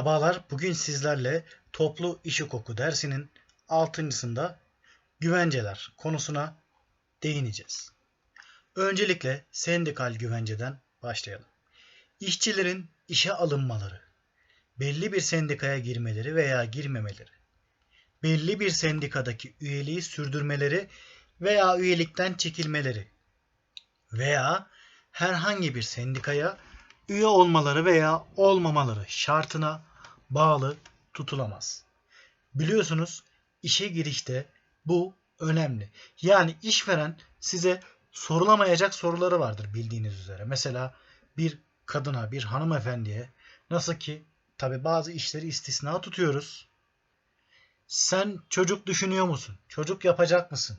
Merhabalar. Bugün sizlerle toplu iş hukuku dersinin 6.sında güvenceler konusuna değineceğiz. Öncelikle sendikal güvenceden başlayalım. İşçilerin işe alınmaları, belli bir sendikaya girmeleri veya girmemeleri, belli bir sendikadaki üyeliği sürdürmeleri veya üyelikten çekilmeleri veya herhangi bir sendikaya üye olmaları veya olmamaları şartına bağlı tutulamaz. Biliyorsunuz işe girişte bu önemli. Yani işveren size sorulamayacak soruları vardır bildiğiniz üzere. Mesela bir kadına, bir hanımefendiye nasıl ki tabi bazı işleri istisna tutuyoruz. Sen çocuk düşünüyor musun? Çocuk yapacak mısın?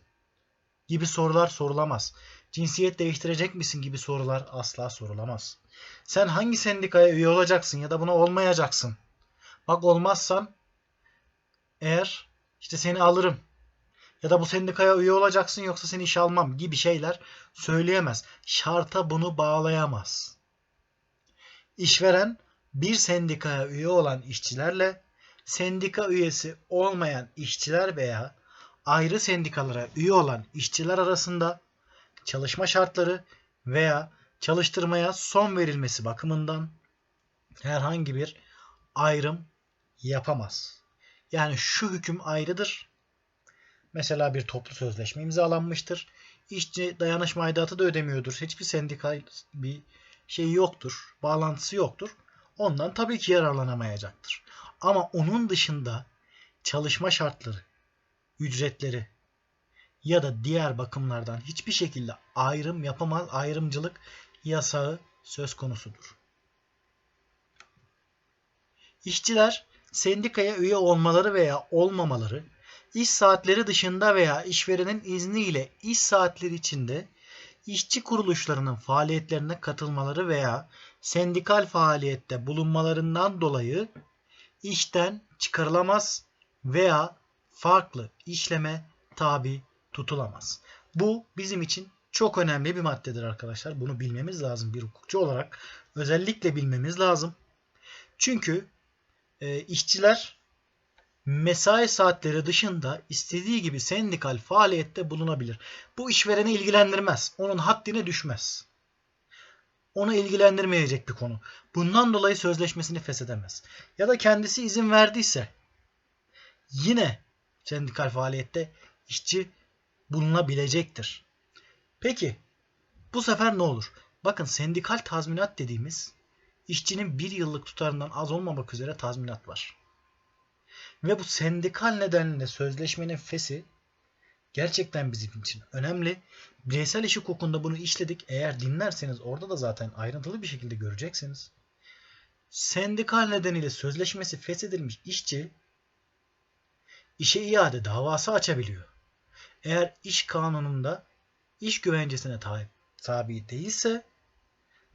gibi sorular sorulamaz. Cinsiyet değiştirecek misin gibi sorular asla sorulamaz. Sen hangi sendikaya üye olacaksın ya da buna olmayacaksın? Bak olmazsan eğer işte seni alırım ya da bu sendikaya üye olacaksın yoksa seni işe almam gibi şeyler söyleyemez. Şarta bunu bağlayamaz. İşveren bir sendikaya üye olan işçilerle sendika üyesi olmayan işçiler veya ayrı sendikalara üye olan işçiler arasında çalışma şartları veya çalıştırmaya son verilmesi bakımından herhangi bir ayrım yapamaz. Yani şu hüküm ayrıdır. Mesela bir toplu sözleşme imzalanmıştır. İşçi dayanışma aidatı da ödemiyordur. Hiçbir sendika bir şey yoktur. Bağlantısı yoktur. Ondan tabii ki yararlanamayacaktır. Ama onun dışında çalışma şartları, ücretleri ya da diğer bakımlardan hiçbir şekilde ayrım yapamaz, ayrımcılık yasağı söz konusudur. İşçiler sendikaya üye olmaları veya olmamaları, iş saatleri dışında veya işverenin izniyle iş saatleri içinde işçi kuruluşlarının faaliyetlerine katılmaları veya sendikal faaliyette bulunmalarından dolayı işten çıkarılamaz veya farklı işleme tabi tutulamaz. Bu bizim için çok önemli bir maddedir arkadaşlar. Bunu bilmemiz lazım bir hukukçu olarak. Özellikle bilmemiz lazım. Çünkü e, işçiler mesai saatleri dışında istediği gibi sendikal faaliyette bulunabilir. Bu işvereni ilgilendirmez. Onun haddine düşmez. Onu ilgilendirmeyecek bir konu. Bundan dolayı sözleşmesini feshedemez. Ya da kendisi izin verdiyse yine sendikal faaliyette işçi bulunabilecektir. Peki bu sefer ne olur? Bakın sendikal tazminat dediğimiz işçinin bir yıllık tutarından az olmamak üzere tazminat var. Ve bu sendikal nedenle sözleşmenin fesi gerçekten bizim için önemli. Bireysel iş hukukunda bunu işledik. Eğer dinlerseniz orada da zaten ayrıntılı bir şekilde göreceksiniz. Sendikal nedeniyle sözleşmesi feshedilmiş işçi işe iade davası açabiliyor. Eğer iş kanununda iş güvencesine tabi değilse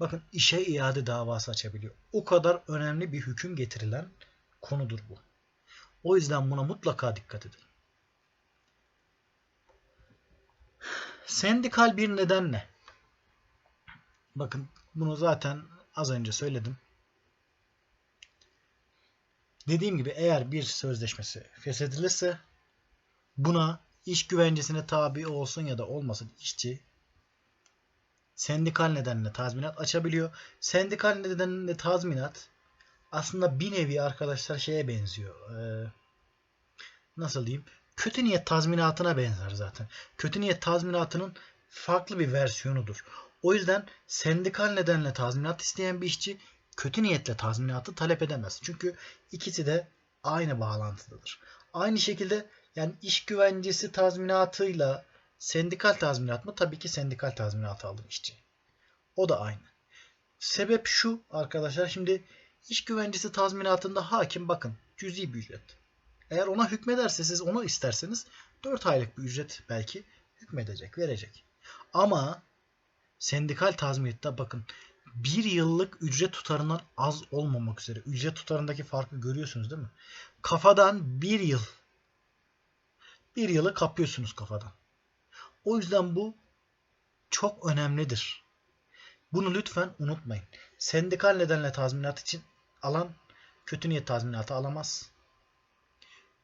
bakın işe iade davası açabiliyor. O kadar önemli bir hüküm getirilen konudur bu. O yüzden buna mutlaka dikkat edin. Sendikal bir nedenle bakın bunu zaten az önce söyledim. Dediğim gibi eğer bir sözleşmesi feshedilirse buna iş güvencesine tabi olsun ya da olmasın işçi sendikal nedenle tazminat açabiliyor. Sendikal nedenle tazminat aslında bir nevi arkadaşlar şeye benziyor. Ee, nasıl diyeyim? Kötü niyet tazminatına benzer zaten. Kötü niyet tazminatının farklı bir versiyonudur. O yüzden sendikal nedenle tazminat isteyen bir işçi kötü niyetle tazminatı talep edemez. Çünkü ikisi de aynı bağlantıdadır. Aynı şekilde yani iş güvencesi tazminatıyla sendikal tazminat mı? Tabii ki sendikal tazminatı alır işçi. O da aynı. Sebep şu arkadaşlar şimdi iş güvencesi tazminatında hakim bakın cüzi bir ücret. Eğer ona hükmederse siz onu isterseniz 4 aylık bir ücret belki hükmedecek, verecek. Ama sendikal tazminatta bakın bir yıllık ücret tutarından az olmamak üzere. Ücret tutarındaki farkı görüyorsunuz değil mi? Kafadan bir yıl. Bir yılı kapıyorsunuz kafadan. O yüzden bu çok önemlidir. Bunu lütfen unutmayın. Sendikal nedenle tazminat için alan kötü niyet tazminatı alamaz.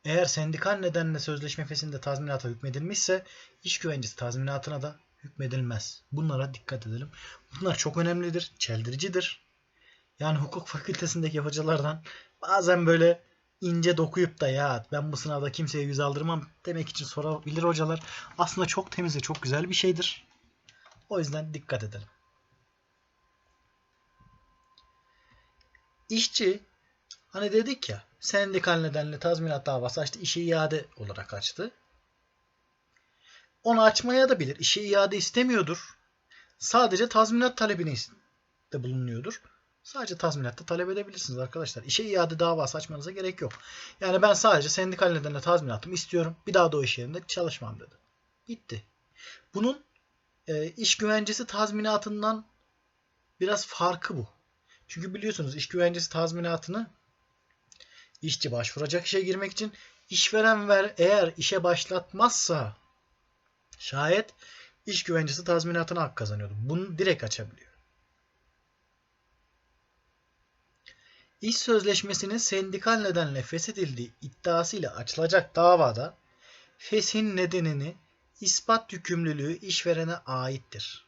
Eğer sendikal nedenle sözleşme fesinde tazminata hükmedilmişse iş güvencesi tazminatına da hükmedilmez. Bunlara dikkat edelim. Bunlar çok önemlidir, çeldiricidir. Yani hukuk fakültesindeki hocalardan bazen böyle ince dokuyup da ya ben bu sınavda kimseye yüz aldırmam demek için sorabilir hocalar. Aslında çok temiz ve çok güzel bir şeydir. O yüzden dikkat edelim. İşçi hani dedik ya sendikal nedenle tazminat davası açtı. işe iade olarak açtı. Onu açmaya da bilir. İşe iade istemiyordur. Sadece tazminat talebini de bulunuyordur. Sadece tazminatta talep edebilirsiniz arkadaşlar. İşe iade davası açmanıza gerek yok. Yani ben sadece sendikal nedenle tazminatımı istiyorum. Bir daha da o iş yerinde çalışmam dedi. Bitti. Bunun e, iş güvencesi tazminatından biraz farkı bu. Çünkü biliyorsunuz iş güvencesi tazminatını işçi başvuracak işe girmek için işveren ver eğer işe başlatmazsa şayet iş güvencesi tazminatına hak kazanıyordu. Bunu direkt açabiliyor. İş sözleşmesinin sendikal nedenle feshedildiği iddiasıyla açılacak davada feshin nedenini ispat yükümlülüğü işverene aittir.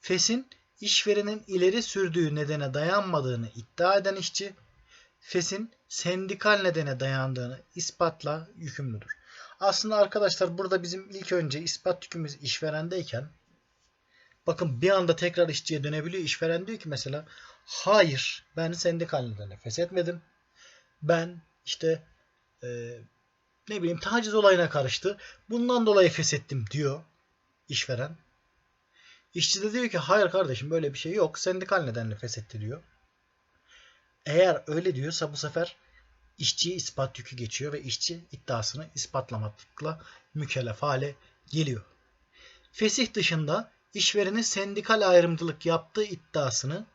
Fesin işverenin ileri sürdüğü nedene dayanmadığını iddia eden işçi, fesin sendikal nedene dayandığını ispatla yükümlüdür. Aslında arkadaşlar burada bizim ilk önce ispat yükümüz işverendeyken bakın bir anda tekrar işçiye dönebiliyor. İşveren diyor ki mesela hayır ben sendikal nedene feshetmedim. Ben işte e, ne bileyim taciz olayına karıştı. Bundan dolayı feshettim diyor işveren. İşçi de diyor ki hayır kardeşim böyle bir şey yok. Sendikal nedenle feshetti diyor. Eğer öyle diyorsa bu sefer işçiye ispat yükü geçiyor ve işçi iddiasını ispatlamakla mükellef hale geliyor. Fesih dışında işverenin sendikal ayrımcılık yaptığı iddiasını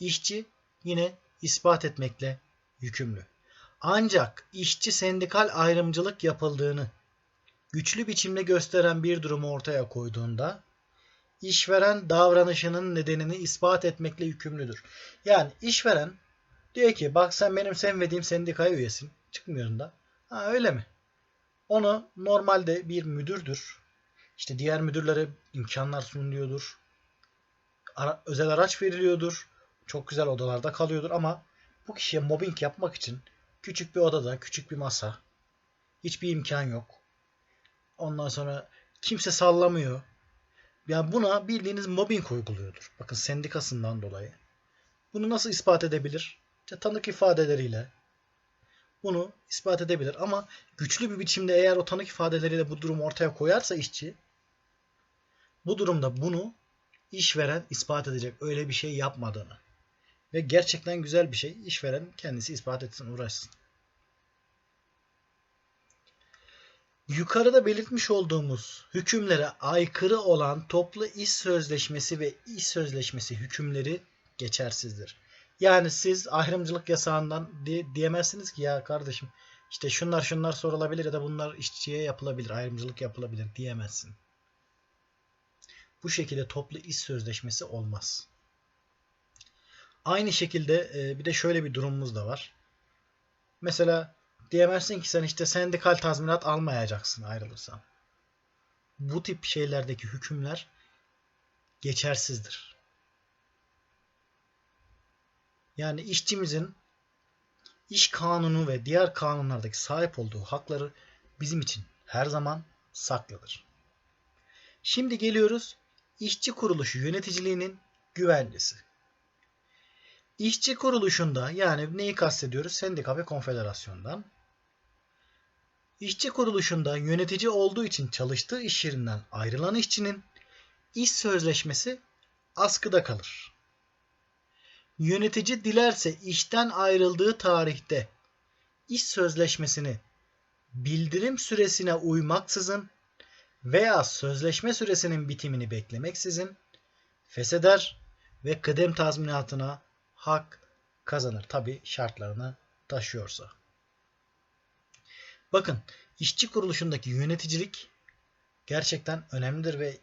işçi yine ispat etmekle yükümlü. Ancak işçi sendikal ayrımcılık yapıldığını güçlü biçimde gösteren bir durumu ortaya koyduğunda işveren davranışının nedenini ispat etmekle yükümlüdür. Yani işveren diyor ki bak sen benim sevmediğim sendikaya üyesin. Çıkmıyorum da. Ha öyle mi? Onu normalde bir müdürdür. İşte diğer müdürlere imkanlar sunuluyordur. Ara, özel araç veriliyordur. Çok güzel odalarda kalıyordur ama bu kişiye mobbing yapmak için küçük bir odada, küçük bir masa, hiçbir imkan yok. Ondan sonra kimse sallamıyor. Yani buna bildiğiniz mobbing uyguluyordur. Bakın sendikasından dolayı. Bunu nasıl ispat edebilir? İşte tanık ifadeleriyle bunu ispat edebilir. Ama güçlü bir biçimde eğer o tanık ifadeleriyle bu durumu ortaya koyarsa işçi bu durumda bunu işveren ispat edecek öyle bir şey yapmadığını. Ve gerçekten güzel bir şey. İşveren kendisi ispat etsin, uğraşsın. Yukarıda belirtmiş olduğumuz hükümlere aykırı olan toplu iş sözleşmesi ve iş sözleşmesi hükümleri geçersizdir. Yani siz ayrımcılık yasağından diye, diyemezsiniz ki ya kardeşim işte şunlar şunlar sorulabilir ya da bunlar işçiye yapılabilir, ayrımcılık yapılabilir diyemezsin. Bu şekilde toplu iş sözleşmesi olmaz. Aynı şekilde e, bir de şöyle bir durumumuz da var. Mesela diyemezsin ki sen işte sendikal tazminat almayacaksın ayrılırsan. Bu tip şeylerdeki hükümler geçersizdir. Yani işçimizin iş kanunu ve diğer kanunlardaki sahip olduğu hakları bizim için her zaman saklıdır. Şimdi geliyoruz işçi kuruluşu yöneticiliğinin güvencesi. İşçi kuruluşunda yani neyi kastediyoruz? Sendika ve konfederasyondan. İşçi kuruluşunda yönetici olduğu için çalıştığı iş yerinden ayrılan işçinin iş sözleşmesi askıda kalır. Yönetici dilerse işten ayrıldığı tarihte iş sözleşmesini bildirim süresine uymaksızın veya sözleşme süresinin bitimini beklemeksizin fesheder ve kıdem tazminatına hak kazanır. Tabi şartlarını taşıyorsa. Bakın işçi kuruluşundaki yöneticilik gerçekten önemlidir ve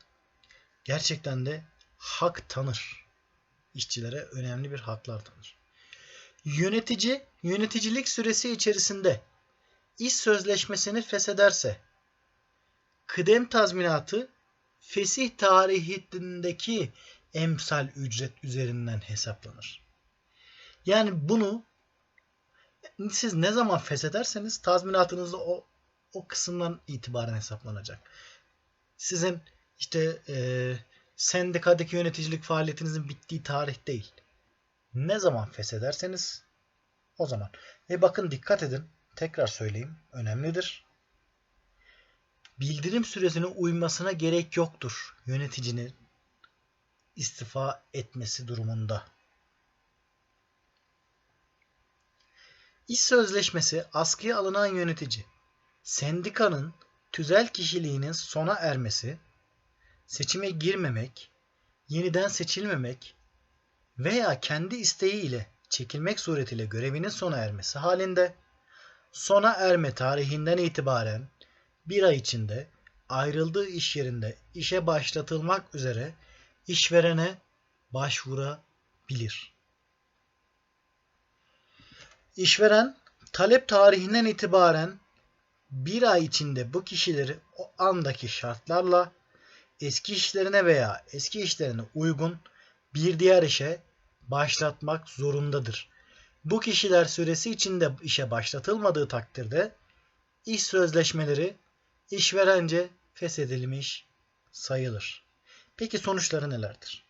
gerçekten de hak tanır. İşçilere önemli bir haklar tanır. Yönetici yöneticilik süresi içerisinde iş sözleşmesini feshederse kıdem tazminatı fesih tarihindeki emsal ücret üzerinden hesaplanır. Yani bunu siz ne zaman feshederseniz tazminatınız da o, o kısımdan itibaren hesaplanacak. Sizin işte e, sendikadaki yöneticilik faaliyetinizin bittiği tarih değil. Ne zaman feshederseniz o zaman. Ve bakın dikkat edin. Tekrar söyleyeyim. Önemlidir. Bildirim süresine uymasına gerek yoktur yöneticinin istifa etmesi durumunda. İş sözleşmesi askıya alınan yönetici, sendikanın tüzel kişiliğinin sona ermesi, seçime girmemek, yeniden seçilmemek veya kendi isteğiyle çekilmek suretiyle görevinin sona ermesi halinde sona erme tarihinden itibaren bir ay içinde ayrıldığı iş yerinde işe başlatılmak üzere işverene başvurabilir. İşveren talep tarihinden itibaren bir ay içinde bu kişileri o andaki şartlarla eski işlerine veya eski işlerine uygun bir diğer işe başlatmak zorundadır. Bu kişiler süresi içinde işe başlatılmadığı takdirde iş sözleşmeleri işverence feshedilmiş sayılır. Peki sonuçları nelerdir?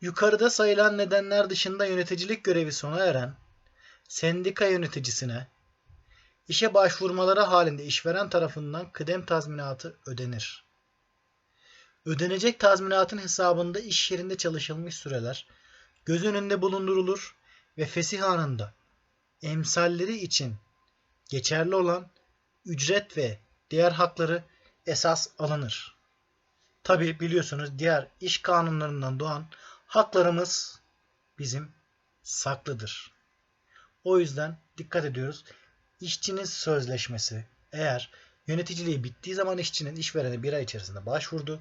Yukarıda sayılan nedenler dışında yöneticilik görevi sona eren sendika yöneticisine işe başvurmaları halinde işveren tarafından kıdem tazminatı ödenir. Ödenecek tazminatın hesabında iş yerinde çalışılmış süreler göz önünde bulundurulur ve fesih anında emsalleri için geçerli olan ücret ve diğer hakları esas alınır. Tabi biliyorsunuz diğer iş kanunlarından doğan haklarımız bizim saklıdır. O yüzden dikkat ediyoruz. İşçinin sözleşmesi eğer yöneticiliği bittiği zaman işçinin işverene bir ay içerisinde başvurdu.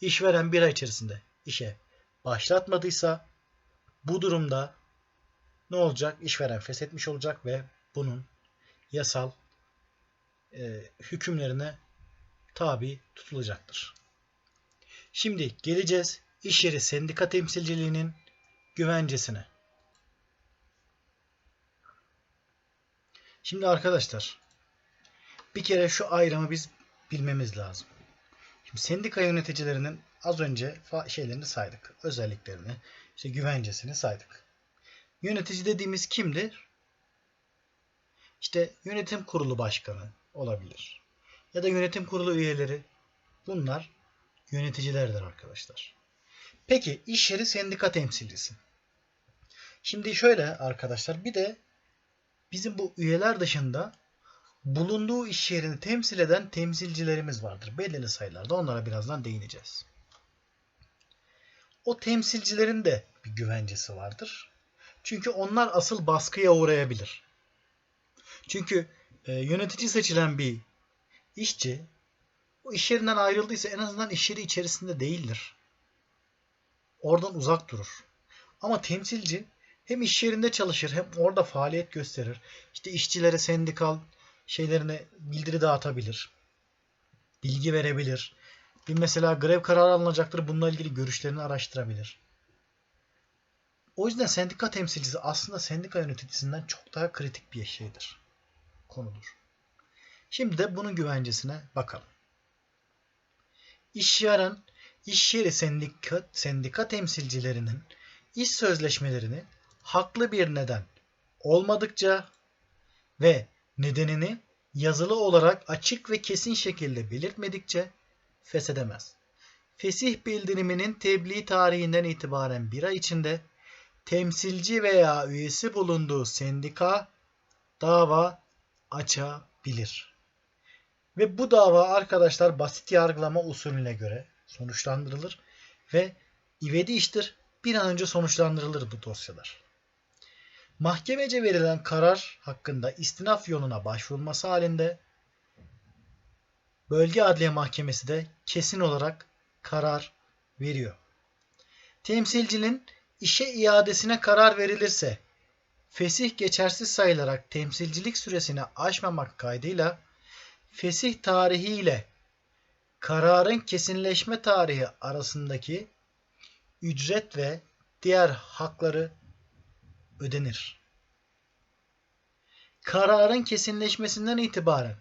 İşveren bir ay içerisinde işe başlatmadıysa bu durumda ne olacak? İşveren feshetmiş olacak ve bunun yasal e, hükümlerine tabi tutulacaktır. Şimdi geleceğiz iş yeri sendika temsilciliğinin güvencesine. Şimdi arkadaşlar bir kere şu ayrımı biz bilmemiz lazım. Şimdi sendika yöneticilerinin az önce şeylerini saydık. Özelliklerini, işte güvencesini saydık. Yönetici dediğimiz kimdir? İşte yönetim kurulu başkanı olabilir. Ya da yönetim kurulu üyeleri. Bunlar yöneticilerdir arkadaşlar. Peki iş yeri sendika temsilcisi. Şimdi şöyle arkadaşlar bir de bizim bu üyeler dışında bulunduğu iş yerini temsil eden temsilcilerimiz vardır. Belirli sayılarda onlara birazdan değineceğiz. O temsilcilerin de bir güvencesi vardır. Çünkü onlar asıl baskıya uğrayabilir. Çünkü e, yönetici seçilen bir işçi o iş yerinden ayrıldıysa en azından iş yeri içerisinde değildir. Oradan uzak durur. Ama temsilci hem iş yerinde çalışır hem orada faaliyet gösterir. İşte işçilere sendikal şeylerine bildiri dağıtabilir. Bilgi verebilir. Bir mesela grev kararı alınacaktır. Bununla ilgili görüşlerini araştırabilir. O yüzden sendika temsilcisi aslında sendika yöneticisinden çok daha kritik bir şeydir. Konudur. Şimdi de bunun güvencesine bakalım. İşveren, iş yeri sendika, sendika temsilcilerinin iş sözleşmelerini haklı bir neden olmadıkça ve nedenini yazılı olarak açık ve kesin şekilde belirtmedikçe feshedemez. Fesih bildiriminin tebliğ tarihinden itibaren bir ay içinde temsilci veya üyesi bulunduğu sendika dava açabilir. Ve bu dava arkadaşlar basit yargılama usulüne göre sonuçlandırılır ve ivedi iştir bir an önce sonuçlandırılır bu dosyalar. Mahkemece verilen karar hakkında istinaf yoluna başvurulması halinde Bölge Adliye Mahkemesi de kesin olarak karar veriyor. Temsilcinin işe iadesine karar verilirse fesih geçersiz sayılarak temsilcilik süresini aşmamak kaydıyla fesih tarihi ile kararın kesinleşme tarihi arasındaki ücret ve diğer hakları ödenir. Kararın kesinleşmesinden itibaren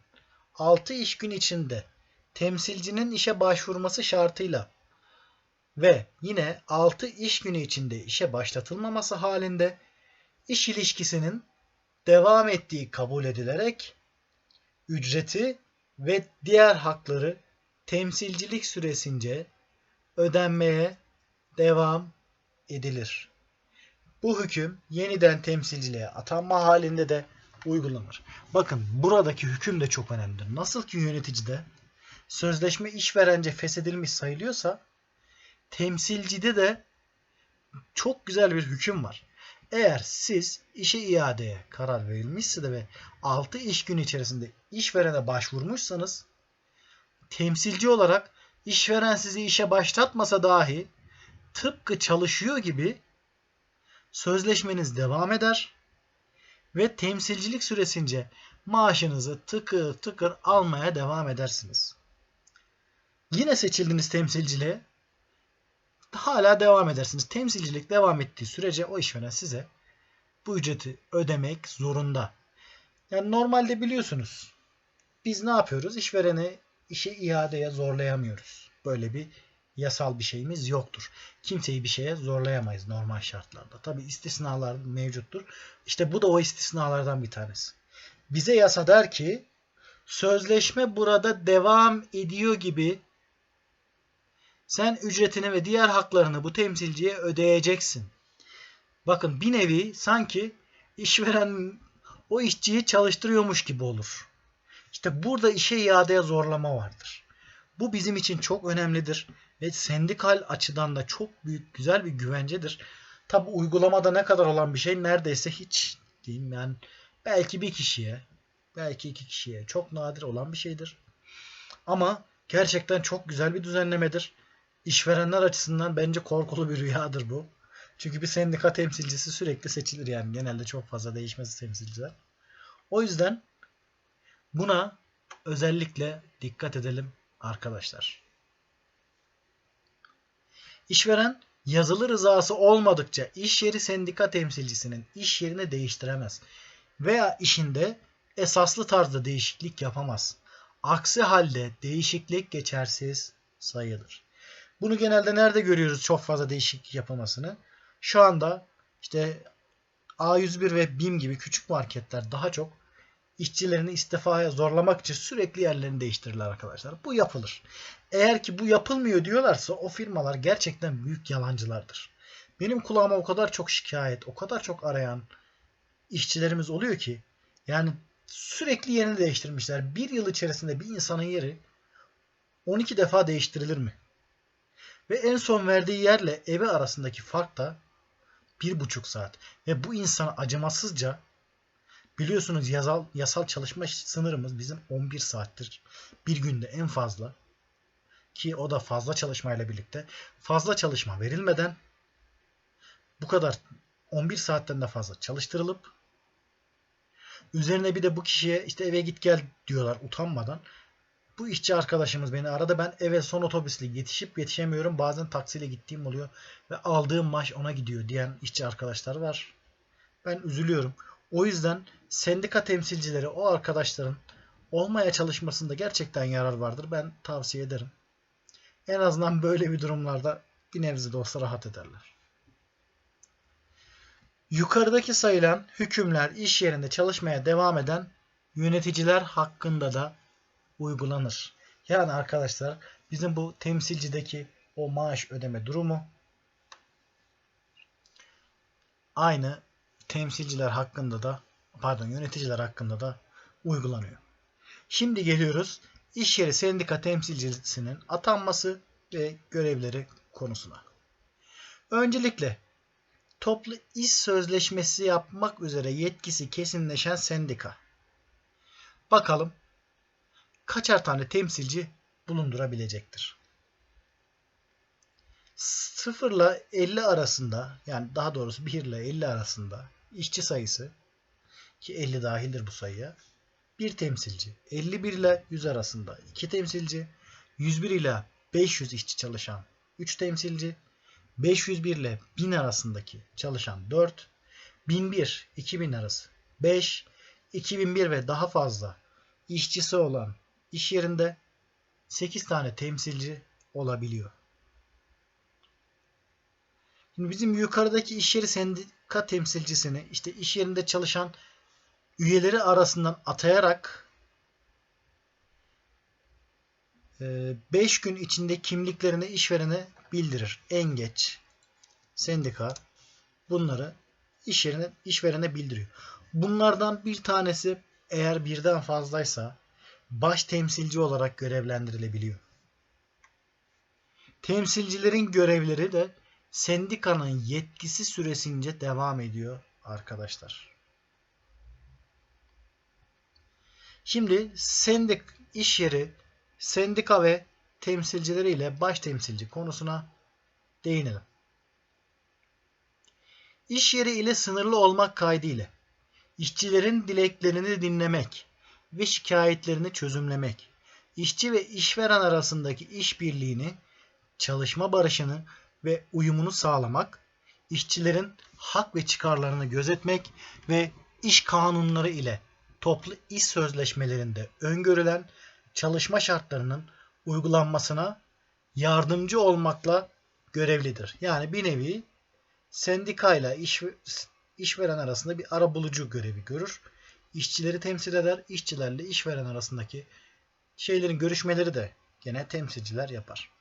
6 iş gün içinde temsilcinin işe başvurması şartıyla ve yine 6 iş günü içinde işe başlatılmaması halinde iş ilişkisinin devam ettiği kabul edilerek ücreti ve diğer hakları temsilcilik süresince ödenmeye devam edilir. Bu hüküm yeniden temsilciliğe atanma halinde de uygulanır. Bakın buradaki hüküm de çok önemlidir. Nasıl ki yöneticide sözleşme işverence feshedilmiş sayılıyorsa temsilcide de çok güzel bir hüküm var. Eğer siz işe iadeye karar verilmişse de ve 6 iş günü içerisinde işverene başvurmuşsanız temsilci olarak işveren sizi işe başlatmasa dahi tıpkı çalışıyor gibi sözleşmeniz devam eder ve temsilcilik süresince maaşınızı tıkır tıkır almaya devam edersiniz. Yine seçildiniz temsilciliğe hala devam edersiniz. Temsilcilik devam ettiği sürece o işveren size bu ücreti ödemek zorunda. Yani normalde biliyorsunuz biz ne yapıyoruz? İşvereni işe iadeye zorlayamıyoruz. Böyle bir yasal bir şeyimiz yoktur. Kimseyi bir şeye zorlayamayız normal şartlarda. Tabi istisnalar mevcuttur. İşte bu da o istisnalardan bir tanesi. Bize yasa der ki sözleşme burada devam ediyor gibi sen ücretini ve diğer haklarını bu temsilciye ödeyeceksin. Bakın bir nevi sanki işveren o işçiyi çalıştırıyormuş gibi olur. İşte burada işe iadeye zorlama vardır. Bu bizim için çok önemlidir ve sendikal açıdan da çok büyük güzel bir güvencedir. Tabi uygulamada ne kadar olan bir şey neredeyse hiç diyeyim yani belki bir kişiye belki iki kişiye çok nadir olan bir şeydir. Ama gerçekten çok güzel bir düzenlemedir. İşverenler açısından bence korkulu bir rüyadır bu. Çünkü bir sendika temsilcisi sürekli seçilir yani genelde çok fazla değişmez temsilciler. O yüzden buna özellikle dikkat edelim arkadaşlar. İşveren yazılı rızası olmadıkça iş yeri sendika temsilcisinin iş yerini değiştiremez veya işinde esaslı tarzda değişiklik yapamaz. Aksi halde değişiklik geçersiz sayılır. Bunu genelde nerede görüyoruz çok fazla değişiklik yapılmasını? Şu anda işte A101 ve BİM gibi küçük marketler daha çok işçilerini istifaya zorlamak için sürekli yerlerini değiştirirler arkadaşlar. Bu yapılır. Eğer ki bu yapılmıyor diyorlarsa o firmalar gerçekten büyük yalancılardır. Benim kulağıma o kadar çok şikayet, o kadar çok arayan işçilerimiz oluyor ki yani sürekli yerini değiştirmişler. Bir yıl içerisinde bir insanın yeri 12 defa değiştirilir mi? Ve en son verdiği yerle evi arasındaki fark da bir buçuk saat. Ve bu insan acımasızca biliyorsunuz yasal, yasal çalışma sınırımız bizim 11 saattir. Bir günde en fazla. Ki o da fazla çalışmayla birlikte. Fazla çalışma verilmeden bu kadar 11 saatten de fazla çalıştırılıp üzerine bir de bu kişiye işte eve git gel diyorlar utanmadan. Bu işçi arkadaşımız beni aradı. Ben eve son otobüsle yetişip yetişemiyorum. Bazen taksiyle gittiğim oluyor. Ve aldığım maaş ona gidiyor diyen işçi arkadaşlar var. Ben üzülüyorum. O yüzden sendika temsilcileri o arkadaşların olmaya çalışmasında gerçekten yarar vardır. Ben tavsiye ederim. En azından böyle bir durumlarda bir nebze de rahat ederler. Yukarıdaki sayılan hükümler iş yerinde çalışmaya devam eden yöneticiler hakkında da uygulanır. Yani arkadaşlar bizim bu temsilcideki o maaş ödeme durumu aynı temsilciler hakkında da pardon yöneticiler hakkında da uygulanıyor. Şimdi geliyoruz iş yeri sendika temsilcisinin atanması ve görevleri konusuna. Öncelikle toplu iş sözleşmesi yapmak üzere yetkisi kesinleşen sendika. Bakalım kaçar tane temsilci bulundurabilecektir? 0 ile 50 arasında yani daha doğrusu 1 ile 50 arasında işçi sayısı ki 50 dahildir bu sayıya. 1 temsilci. 51 ile 100 arasında 2 temsilci. 101 ile 500 işçi çalışan 3 temsilci. 501 ile 1000 arasındaki çalışan 4. 1001 2000 arası 5. 2001 ve daha fazla işçisi olan iş yerinde 8 tane temsilci olabiliyor. Şimdi bizim yukarıdaki iş yeri sendika temsilcisini işte iş yerinde çalışan üyeleri arasından atayarak 5 gün içinde kimliklerini işverene bildirir. En geç sendika bunları iş yerine işverene bildiriyor. Bunlardan bir tanesi eğer birden fazlaysa baş temsilci olarak görevlendirilebiliyor. Temsilcilerin görevleri de sendikanın yetkisi süresince devam ediyor arkadaşlar. Şimdi sendik iş yeri, sendika ve temsilcileriyle baş temsilci konusuna değinelim. İş yeri ile sınırlı olmak kaydıyla işçilerin dileklerini dinlemek ve şikayetlerini çözümlemek, işçi ve işveren arasındaki işbirliğini, çalışma barışını ve uyumunu sağlamak, işçilerin hak ve çıkarlarını gözetmek ve iş kanunları ile toplu iş sözleşmelerinde öngörülen çalışma şartlarının uygulanmasına yardımcı olmakla görevlidir. Yani bir nevi sendikayla iş, işveren arasında bir ara bulucu görevi görür. İşçileri temsil eder. İşçilerle işveren arasındaki şeylerin görüşmeleri de gene temsilciler yapar.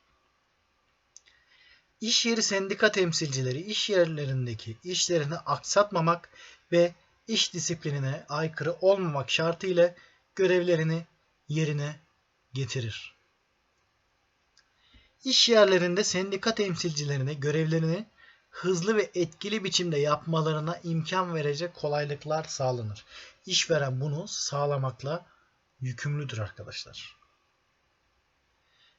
İş yeri sendika temsilcileri iş yerlerindeki işlerini aksatmamak ve iş disiplinine aykırı olmamak şartıyla görevlerini yerine getirir. İş yerlerinde sendika temsilcilerine görevlerini hızlı ve etkili biçimde yapmalarına imkan verecek kolaylıklar sağlanır. İşveren bunu sağlamakla yükümlüdür arkadaşlar.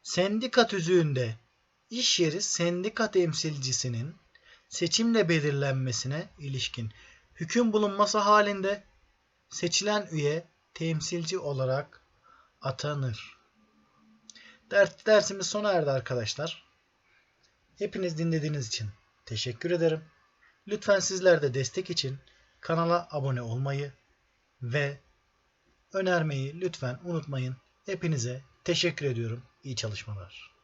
Sendika tüzüğünde iş yeri sendika temsilcisinin seçimle belirlenmesine ilişkin hüküm bulunması halinde seçilen üye temsilci olarak atanır. Ders, dersimiz sona erdi arkadaşlar. Hepiniz dinlediğiniz için teşekkür ederim. Lütfen sizler de destek için kanala abone olmayı ve önermeyi lütfen unutmayın. Hepinize teşekkür ediyorum. İyi çalışmalar.